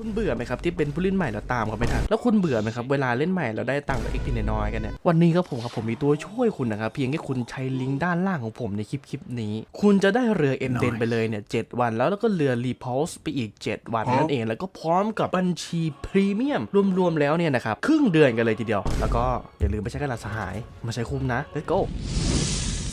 คุณเบื่อไหมครับที่เป็นผู้เล่นใหม่แล้วตามเขาไม่ทันแล้วคุณเบื่อไหมครับเวลาเล่นใหม่แล้วได้ตังค์แบบเอ็กซ์ทีน้อยๆกันเนี่ยวันนี้ครับผมครับผมมีตัวช่วยคุณนะครับเพียงแค่คุณใช้ลิงก์ด้านล่างของผมในคลิปคลิปนี้ คุณจะได้เรือเอ็มเดนไปเลยเนี่ยเวันแล้วแล้วก็เรือรีพอสไปอีก 7 วันนั่นเองแล้วก็พร้อมกับบัญชีพรีเมียมรวมๆแล้วเนี่ยนะครับครึ่งเดือนกันเลยทีเดียว แล้วก็อย่าลืมไปใช้กระดาษสหายมาใช้คุ้มนะ let's go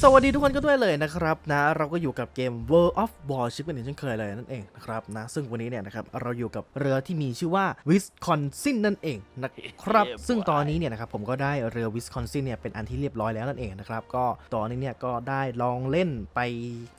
สวัสดีทุกคนกันด้วยเลยนะครับนะเราก็อยู่กับเกม World of Warship กันอีกเช่นเคยเลยนั่นเองนะครับนะซึ่งวันนี้เนี่ยนะครับเราอยู่กับเรือที่มีชื่อว่า Wisconsin นั่นเองนะครับซึ่งตอนนี้เนี่ยนะครับผมก็ได้เรือ Wisconsin เนี่ยเป็นอันที่เรียบร้อยแล้วนั่นเองนะครับก็ตอนนี้เนี่ยก็ได้ลองเล่นไป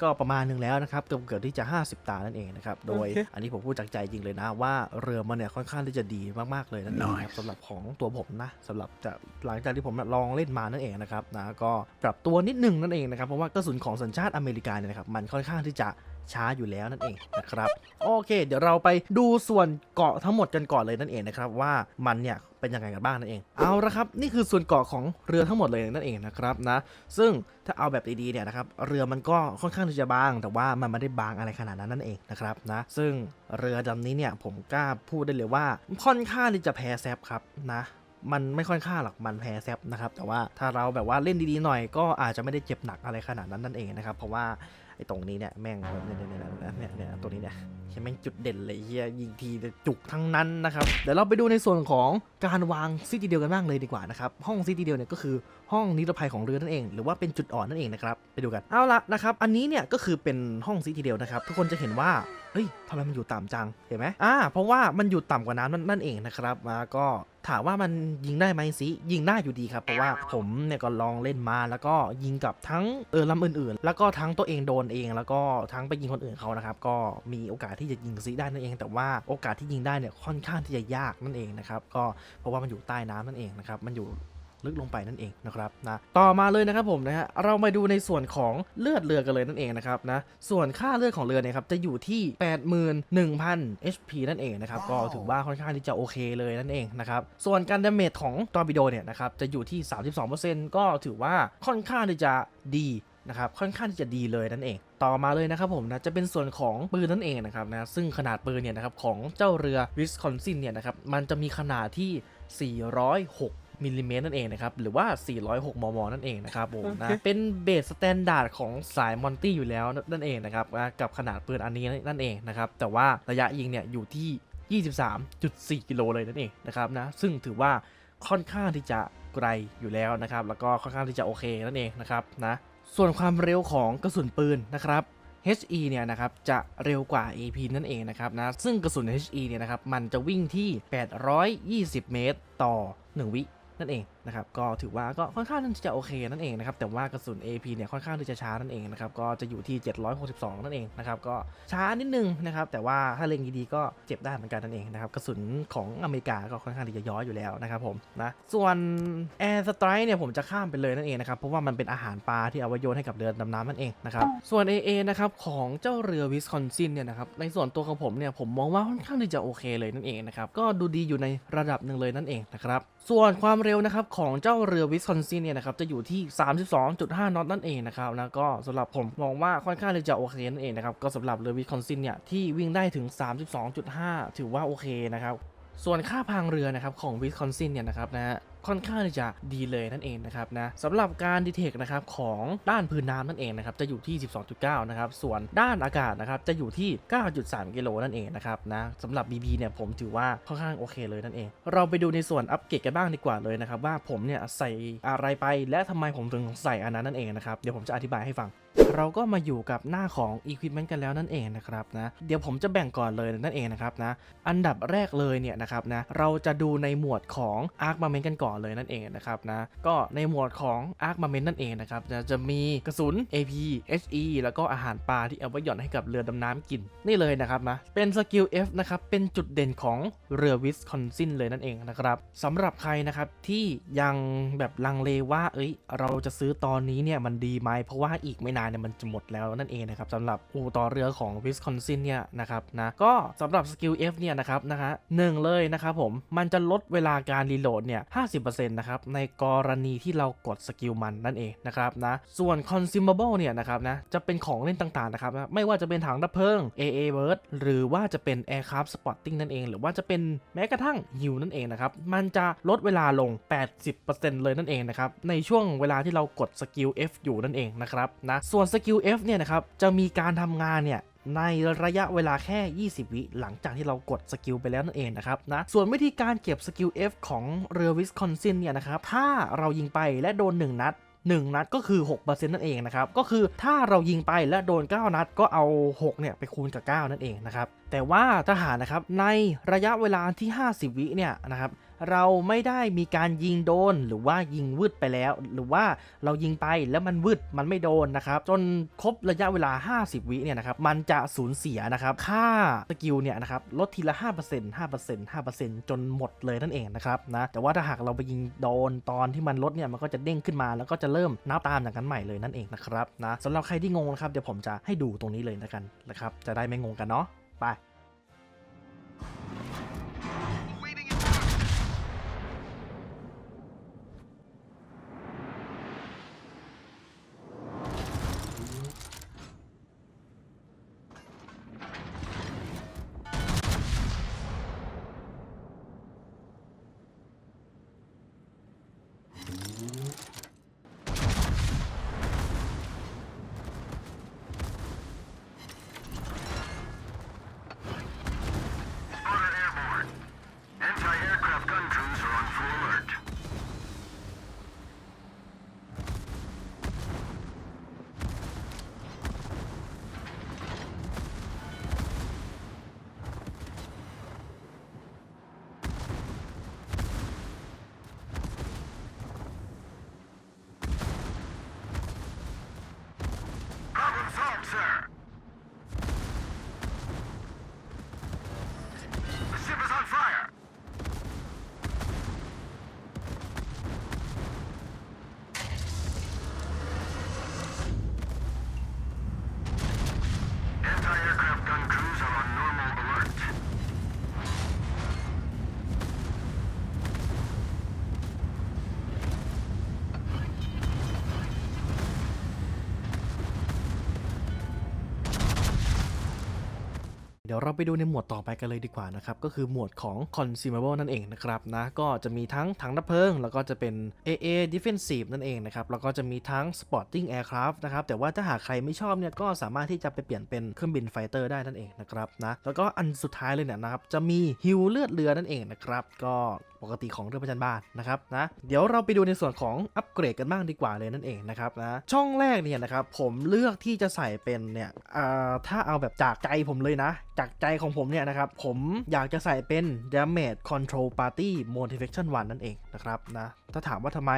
ก็ประมาณหนึงแล้วนะครับเกือบเกือบที่จะ 50 ตานั่นเองนะครับโดยอันนี้ผมพูดจากใจจริงเลยนะว่าเรือมันเนี่ยค่อนข้างที่จะดีมากๆเลยนั่นเองนะครับสำหรับของตัวผมนะสำหรับจะหลังจากที่ผมลองเล่นมานั่นเองนะครับนะก็ปรับตัวนิดนึงนั่นเองนะครับเพราะว่ากระสุนของสัญชาติอเมริกาเนี่ยนะครับมันค่อนข้างที่จะช้าอยู่แล้วนั่นเองนะครับโอเค เดี๋ยวเราไปดูส่วนเกาะทั้งหมดกันก่อนเลยนั่นเองนะครับว่ามันเนี่ยเป็นยังไงกันบ้างนั่นเองเอาละครับนี่คือส่วนเกาะของเรือทั้งหมดเลยนั่นเองนะครับนะซึ่งถ้าเอาแบบดีๆเนี่ยนะครับเรือมันก็ค่อนข้างที่จะบาง แต่ว่ามันไม่ได้บางอะไรขนาดนั้นนั่นเองนะครับนะซึ่งเรือลำนี้เนี่ยผมกล้าพูดได้เลยว่าค่อนข้างที่จะแพ้แซฟครับนะ มันไม่ค่อนข้าหรอกมันแพ้แซบนะครับแต่ว่าถ้าเราแบบว่าเล่นดีๆหน่อยก็อาจจะไม่ได้เจ็บหนักอะไรขนาดนั้นนั่นเองนะครับเพราะว่าไอ้ตรงนี้เนี่ยแม่งเนี่ยเนี่ยเนี่ยเนี่ยเนี่ยตัวนี้เนี่ยใช่แม่งจุดเด่นเลยเฮียยิงทีจุกทั้งนั้นนะครับเดี๋ยวเราไปดูในส่วนของการวางซิตี้เดียวกันบ้างเลยดีกว่านะครับห้องซิตี้เดียวเนี่ยก็คือห้องนิรภัยของเรือนั่นเอง หรือว่าเป็นจุดอ่อนนั่นเองนะครับไปดูกันเอาละนะครับอันนี้เนี่ยก็คือเป็นห้องซิตี้เดียวนะครับทุกคนจะเห็นว่าเฮ้ยทำไมมันอยู่ต่ำจังเห็นไหมอ่าเพราะว่ามันอยู่ต่ำกว่าน้ำนั่นเองนะครับมาก็ ถามว่ามันยิงได้ไหมสิยิงได้อยู่ดีครับ เพราะว่าผมเนี่ยก็ลองเล่นมาแล้วก็ยิงกับทั้งเออลำอื่นๆ แล้วก็ทั้งตัวเองโดนเอง แล้วก็ทั้งไปยิงคนอื่นเขานะครับ ก็มีโอกาสที่จะยิงซิได้นั่นเอง แต่ว่าโอกาสที่ยิงได้เนี่ยค่อนข้างที่จะยากนั่นเองนะครับ ก็เพราะว่ามันอยู่ใต้น้ำนั่นเองนะครับ มันอยู่ ลึกลงไปนั่นเองนะครับนะต่อมาเลยนะครับผมนะฮะเรามาดูในส่วนของเลือดเรือกันเลยนั่นเองนะครับนะส่วนค่าเลือดของเรือเนี่ยครับจะอยู่ที่ 81,000 HP นั่นเองนะครับก็ถือว่าค่อนข้างที่จะโอเคเลยนั่นเองนะครับส่วนการดาเมจของตอร์ปิโดเนี่ยนะครับจะอยู่ที่ 32%ก็ถือว่าค่อนข้างที่จะดีนะครับค่อนข้างที่จะดีเลยนั่นเองต่อมาเลยนะครับผมนะจะเป็นส่วนของปืนนั่นเองนะครับนะซึ่งขนาดปืนเนี่ยนะครับของเจ้าเรือวิสคอนซินเนี่ยนะครับมันจะมีขนาดที่ 406 มิลลิเมตรนั่นเองนะครับ หรือว่า 406 มม นั่นเองนะครับผมนะ เป็นเบสสแตนดาร์ดของสายมอนตี้อยู่แล้วนั่นเองนะครับนะกับขนาดปืนอันนี้นั่นเองนะครับ แต่ว่าระยะยิงเนี่ยอยู่ที่ 23.4 กิโลเลยนั่นเองนะครับนะ ซึ่งถือว่าค่อนข้างที่จะไกลอยู่แล้วนะครับ แล้วก็ค่อนข้างที่จะโอเคนั่นเองนะครับนะ ส่วนความเร็วของกระสุนปืนนะครับ HE เนี่ยนะครับจะเร็วกว่า AP นั่นเองนะครับนะซึ่งกระสุน HE เนี่ยนะครับมันจะวิ่งที่ 820 เมตร ต่อ 1 วิ นั่นเอง นะครับก็ถือว่าก็ค่อนข้างที่จะโอเคนั่นเองนะครับแต่ว่ากระสุน AP เนี่ยค่อนข้างที่จะช้านั่นเองนะครับก็จะอยู่ที่ 762 นั่นเองนะครับก็ช้านิดนึงนะครับแต่ว่าถ้าเล็งดีๆก็เจ็บได้เหมือนกันนั่นเองนะครับกระสุนของอเมริกาก็ค่อนข้างที่จะย้อยอยู่แล้วนะครับผมนะส่วน Air Strike เนี่ยผมจะข้ามไปเลยนั่นเองนะครับเพราะว่ามันเป็นอาหารปลาที่เอาไว้โยนให้กับเรือดำน้ำนั่นเองนะครับส่วน AA นะครับของเจ้าเรือวิสคอนซินเนี่ยนะครับในส่วนตัวของผมเนี่ยผมมองว่าค่อนข้างที่จะโอเคเลยนั่นเองนะครับก็ดูดีอยู่ในระดับหนึ่งเลยนั่นเองนะครับส่วนความเร็วนะครับของเจ้าเรือวิสคอนซินเนี่ยนะครับจะอยู่ที่ 32.5น็อตนั่นเองนะครับนะก็สำหรับผมมองว่าค่อนข้างจะโอเคนั่นเองนะครับก็สำหรับเรือวิสคอนซินเนี่ยที่วิ่งได้ถึง 32.5 ถือว่าโอเคนะครับส่วนค่าพังเรือนะครับของวิสคอนซินเนี่ยนะครับนะฮะ ค่อนข้างที่จะดีเลยนั่นเองนะครับนะสำหรับการดีเทคนะครับของด้านพื้นน้ำนั่นเองนะครับจะอยู่ที่ 12.9 นะครับ ส่วนด้านอากาศนะครับจะอยู่ที่ 9.3 กิโลนั่นเองนะครับนะสำหรับ BB เนี่ยผมถือว่าค่อนข้างโอเคเลยนั่นเอง เราไปดูในส่วนอัปเกรดกันบ้างดีกว่าเลยนะครับว่าผมเนี่ยใส่อะไรไปและทำไมผมถึงใส่อันนั้นนั่นเองนะครับเดี๋ยวผมจะอธิบายให้ฟัง เราก็มาอยู่กับหน้าของ Equipment กันแล้วนั่นเองนะครับนะเดี๋ยวผมจะแบ่งก่อนเลยนั่นเองนะครับนะอันดับแรกเลยเนี่ยนะครับนะเราจะดูในหมวดของ Armament กันก่อนเลยนั่นเองนะครับนะก็ในหมวดของ Armament นั่นเองนะครับจะจะมีกระสุน AP HE แล้วก็อาหารปลาที่เอาไว้หย่อนให้กับเรือดำน้ำกินนี่เลยนะครับนะเป็นสกิล F นะครับเป็นจุดเด่นของเรือวิสคอนซินเลยนั่นเองนะครับสำหรับใครนะครับที่ยังแบบลังเลว่าเอ้ย เราจะซื้อตอนนี้เนี่ยมันดีไหมเพราะว่าอีกไม่นานเนี่ยมันจะหมดแล้วนั่นเองนะครับสำหรับอู่ต่อเรือของวิสคอนซินเนี่ยนะครับนะก็สำหรับสกิล F เนี่ยนะครับนะคะหนึ่งเลยนะครับผมมันจะลดเวลาการรีโหลดเนี่ย50%นะครับในกรณีที่เรากดสกิลมันนั่นเองนะครับนะส่วน consumable เนี่ยนะครับนะจะเป็นของเล่นต่างๆนะครับนะไม่ว่าจะเป็นถังดับเพลิง AA Bird หรือว่าจะเป็น Aircraft Spotting นั่นเอง หรือว่าจะเป็นแม้กระทั่งฮิวนั่นเองนะครับมันจะลดเวลาลง 80%เลยนั่นเองนะครับในช่วงเวลาที่เรากดสกิล F อยู่นั่นเองนะครับนะส่่วนสกิล F เนี่ยนะครับจะมีการทำงานเนี่ยในระยะเวลาแค่ 20 วิหลังจากที่เรากดสกิลไปแล้วนั่นเองนะครับนะส่วนวิธีการเก็บสกิล F ของเรือวิสคอนซินเนี่ยนะครับถ้าเรายิงไปและโดน 1 นัด1 นัดก็คือ 6%นั่นเองนะครับ ก็คือถ้าเรายิงไปและโดน 9 นัดก็เอา 6 เนี่ย ไปคูณกับ 9 นั่นเองนะครับ แต่ว่าทหารนะครับในระยะเวลาที่ 50 วิเนี่ยนะครับ เราไม่ได้มีการยิงโดนหรือว่ายิงวืดไปแล้ว หรือว่าเรายิงไปแล้วมันวืดมันไม่โดนนะครับ จนครบระยะเวลา 50 วิเนี่ยนะครับมันจะสูญเสียนะครับค่าสกิลเนี่ยนะครับลดทีละ 5% 5% 5%จนหมดเลยนั่นเองนะครับนะแต่ว่าถ้าหากเราไปยิงโดนตอนที่มันลดเนี่ยมันก็จะเด้งขึ้นมา แล้วก็จะเริ่มนับตามจากนั้นใหม่เลยนั่นเองนะครับนะสำหรับใครที่งงนะครับเดี๋ยวผมจะให้ดูตรงนี้เลยนะกันนะครับจะได้ไม่งงกันเนาะไป เดี๋ยวเราไปดูในหมวดต่อไปกันเลยดีกว่านะครับก็คือหมวดของ consumable นั่นเองนะครับนะก็จะมีทั้งถังดับเพลิง แล้วก็จะเป็น AA defensive นั่นเองนะครับแล้วก็จะมีทั้ง sporting aircraft นะครับแต่ว่าถ้าหากใครไม่ชอบเนี่ยก็สามารถที่จะไปเปลี่ยนเป็นเครื่องบินไฟเตอร์ได้นั่นเองนะครับนะแล้วก็อันสุดท้ายเลยเนี่ยนะครับจะมีฮิวเลือดเรือนั่นเองนะครับก็ปกติของเรือประจันบานนะครับนะเดี๋ยวเราไปดูในส่วนของอัปเกรดกันบ้างดีกว่าเลยนั่นเองนะครับนะช่องแรกเนี่ยนะครับผมเลือกที่จะใส่เป็นเนี่ยอ่าถ้าเอาแบบจากใจผมเลยนะ จากใจของผมเนี่ยนะครับ ผมอยากจะใส่เป็น damage control party motivation 1 นั่นเองนะครับนะถ้าถามว่าทำไม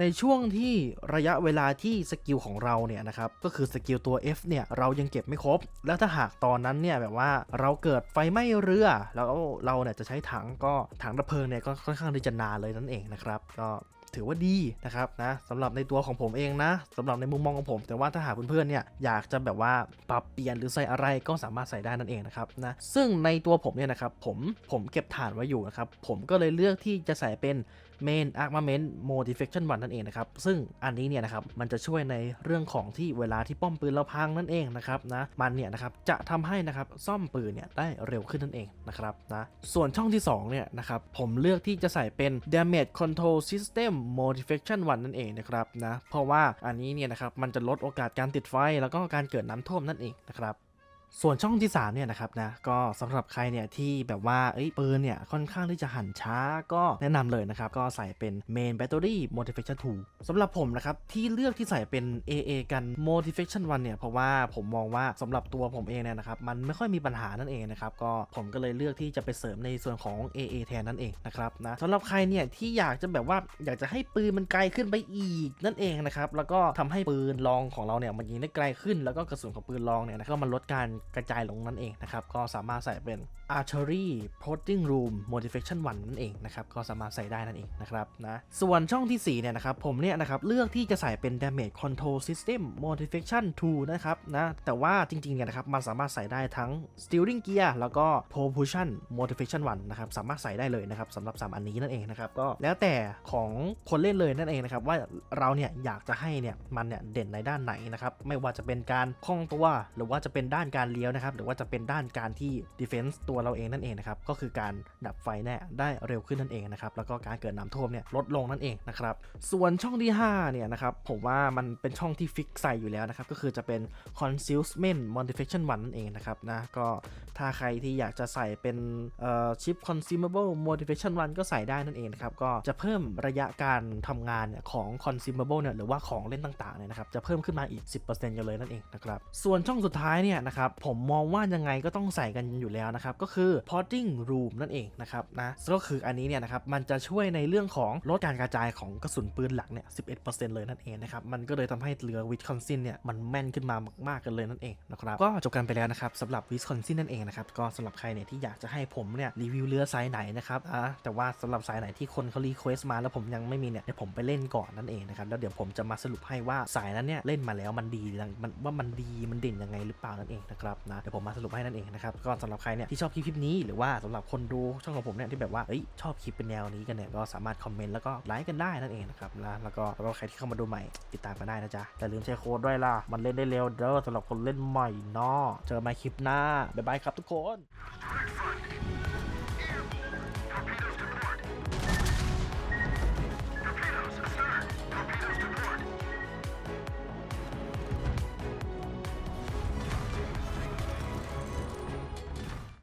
ในช่วงที่ระยะเวลาที่สกิลของเราเนี่ยนะครับ ก็คือสกิลตัว F เนี่ย เรายังเก็บไม่ครบ แล้วถ้าหากตอนนั้นเนี่ยแบบว่าเราเกิดไฟไหม้เรือ แล้วเราเนี่ยจะใช้ถังก็ถังดับเพลิงเนี่ยก็ค่อนข้างที่จะนานเลยนั่นเองนะครับก็ ถือว่าดีนะครับนะสำหรับในตัวของผมเองนะสำหรับในมุมมองของผม แต่ว่าถ้าหากเพื่อนๆเนี่ยอยากจะแบบว่าปรับเปลี่ยนหรือใส่อะไรก็สามารถใส่ได้นั่นเองนะครับนะซึ่งในตัวผมเนี่ยนะครับผมผมเก็บฐานไว้อยู่นะครับผมก็เลยเลือกที่จะใส่เป็น Main Armament Modification 1นั่นเองนะครับ ซึ่งอันนี้เนี่ยนะครับ มันจะช่วยในเรื่องของที่เวลาที่ป้อมปืนเราพังนั่นเองนะครับนะ มันเนี่ยนะครับ จะทำให้นะครับซ่อมปืนเนี่ยได้เร็วขึ้นนั่นเองนะครับนะ ส่วนช่องที่2เนี่ยนะครับ ผมเลือกที่จะใส่เป็น Damage Control System Modification 1นั่นเองนะครับนะเพราะว่าอันนี้เนี่ยนะครับมันจะลดโอกาสการติดไฟแล้วก็การเกิดน้ำท่วมนั่นเองนะครับ ส่วนช่องที่3เนี่ยนะครับนะก็สำหรับใครเนี่ยที่แบบว่าเอ้ยปืนเนี่ยค่อนข้างที่จะหันช้าก็แนะนำเลยนะครับ ก็ใส่เป็น Main Battery Motivation 2สำหรับผมนะครับที่เลือกที่ใส่เป็น AA กัน Motivation 1เนี่ยเพราะว่าผมมองว่าสำหรับตัวผมเองเนี่ยนะครับมันไม่ค่อยมีปัญหานั่นเองนะครับก็ผมก็เลยเลือกที่จะไปเสริมในส่วนของ AA แทนนั่นเองนะครับนะสำหรับใครเนี่ยที่อยากจะแบบว่าอยากจะให้ปืนมันไกลขึ้นไปอีกนั่นเองนะครับแล้วก็ทำให้ปืนลองของเราเนี่ยมันยิงได้ไกลขึ้น แล้วก็กระสุนของปืนลองเนี่ยนะก็มันลดการกระจายลงนั่นเองนะครับ ก็สามารถใส่เป็น Archery Potting Room Motivation 1 นั่นเองนะครับ ก็สามารถใส่ได้นั่นเองนะครับนะ ส่วนช่องทีสี่ 4 เนี่ยนะครับ ผมเนี่ยนะครับ เลือกที่จะใส่เป็น Damage Control System Motivation 2 นะครับนะ แต่ว่าจริงๆ เนี่ยนะครับ มันสามารถใส่ได้ทั้ง Steering Gear แล้วก็ Propulsion Motivation 1 นะครับ สามารถใส่ได้เลยนะครับสำหรับ 3 อันนี้นั่นเองนะครับ ก็แล้วแต่ของคนเล่นเลยนั่นเองนะครับ ว่าเราเนี่ยอยากจะให้เนี่ยมันเนี่ยเด่นในด้านไหนนะครับ ไม่ว่าจะเป็นการคล่องตัว หรือว่าจะเป็นด้านการเลี้ยวนะครับ หรือว่าจะเป็นด้านการที่ Defense ตัวเราเองนั่นเองนะครับก็คือการดับไฟเนี่ยได้เร็วขึ้นนั่นเองนะครับแล้วก็การเกิดน้ำท่วมเนี่ยลดลงนั่นเองนะครับส่วนช่องที่5เนี่ยนะครับผมว่ามันเป็นช่องที่ฟิกใส่อยู่แล้วนะครับก็คือจะเป็น Concealment Motivation 1นั่นเองนะครับนะก็ถ้าใครที่อยากจะใส่เป็นเอ่อ Chip Consumable Motivation 1ก็ใส่ได้นั่นเองนะครับก็จะเพิ่มระยะการทำงานนของ Consumable เนี่ยหรือว่าของเล่นต่างๆเนี่ยนะครับจะเพิ่มขึ้นมาอีก 10%กันเลยนั่นเองนะครับส่วนช่องสุดท้ายเนี่ยนะครับผมมองว่ายังไงก็ต้องใส่กันอยู่แล้วนะครับก็็คือ Porting Room นั่นเองนะครับนะก็คืออันนี้เนี่ยนะครับมันจะช่วยในเรื่องของลดการกระจายของกระสุนปืนหลักเนี่ย 11%เลยนั่นเองนะครับ มันก็เลยทำให้เรือวิสคอนซินเนี่ยมันแม่นขึ้นมามากๆกันเลยนั่นเองนะครับก็จบกันไปแล้วนะครับสำหรับวิสคอนซินนั่นเองนะครับก็สำหรับใครเนี่ยที่อยากจะให้ผมเนี่ยรีวิวเรือไซส์ไหนนะครับอะแต่ว่าสำหรับไซส์ไหนที่คนเขารีเควสมาแล้วผมยังไม่มีเนี่ยเดี๋ยวผมไปเล่นก่อนนั่นเองนะครับแล้วเดี๋ยวผมจะมาสรุปให้ว่าสายนั้นเนี่ยเล่นมาแล้วมันดีมันว่ามันดีมันเด่นยังไงหรือเปล่านั่นเองนะครับนะเดี๋ยวผมมาสรุปให้นั่นเองนะครับก็สำหรับใครเนี่ยที่ชอบคลิปคลิปนี้หรือว่าสำหรับคนดูช่องของผมเนี่ยที่แบบว่าเอ้ยชอบคลิปเป็นแนวนี้กันเนี่ยก็สามารถคอมเมนต์แล้วก็ไลค์กันได้นั่นเองนะครับนะแล้วก็แล้วก็ใครที่เข้ามาดูใหม่ติดตามกันได้นะจ๊ะแต่ลืมใช้โค้ดด้วยล่ะมันเล่นได้เร็วเด้อสำหรับคนเล่นใหม่เนาะเจอใหม่คลิปหน้าบ๊ายบายครับทุกคน